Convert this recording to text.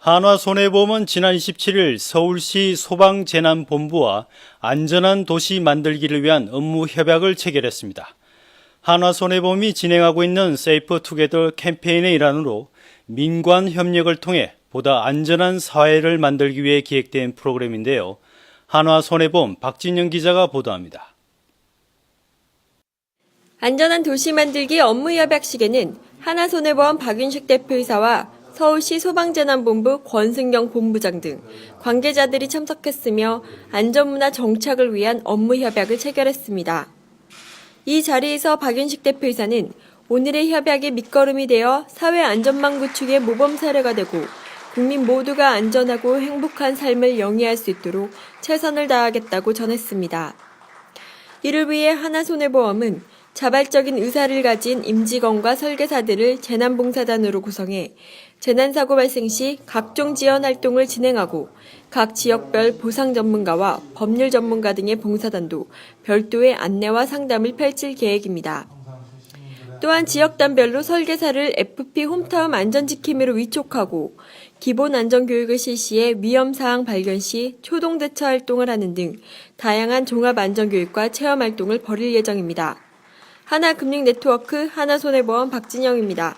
한화손해보험은 지난 27일 서울시 소방재난본부와 안전한 도시 만들기를 위한 업무 협약을 체결했습니다. 한화손해보험이 진행하고 있는 세이프 투게더 캠페인의 일환으로 민관 협력을 통해 보다 안전한 사회를 만들기 위해 기획된 프로그램인데요. 한화손해보험 박진영 기자가 보도합니다. 안전한 도시 만들기 업무 협약식에는 하나손해보험 박윤식 대표이사와 서울시 소방재난본부 권승경 본부장 등 관계자들이 참석했으며 안전문화 정착을 위한 업무 협약을 체결했습니다. 이 자리에서 박윤식 대표이사는 오늘의 협약이 밑거름이 되어 사회 안전망 구축의 모범 사례가 되고 국민 모두가 안전하고 행복한 삶을 영위할 수 있도록 최선을 다하겠다고 전했습니다. 이를 위해 하나손해보험은 자발적인 의사를 가진 임직원과 설계사들을 재난봉사단으로 구성해 재난사고 발생 시 각종 지원 활동을 진행하고 각 지역별 보상 전문가와 법률 전문가 등의 봉사단도 별도의 안내와 상담을 펼칠 계획입니다. 또한 지역단별로 설계사를 FP 홈타운 안전지킴이로 위촉하고 기본 안전교육을 실시해 위험사항 발견 시 초동 대처 활동을 하는 등 다양한 종합 안전교육과 체험 활동을 벌일 예정입니다. 하나금융네트워크 하나손해보험 박진영입니다.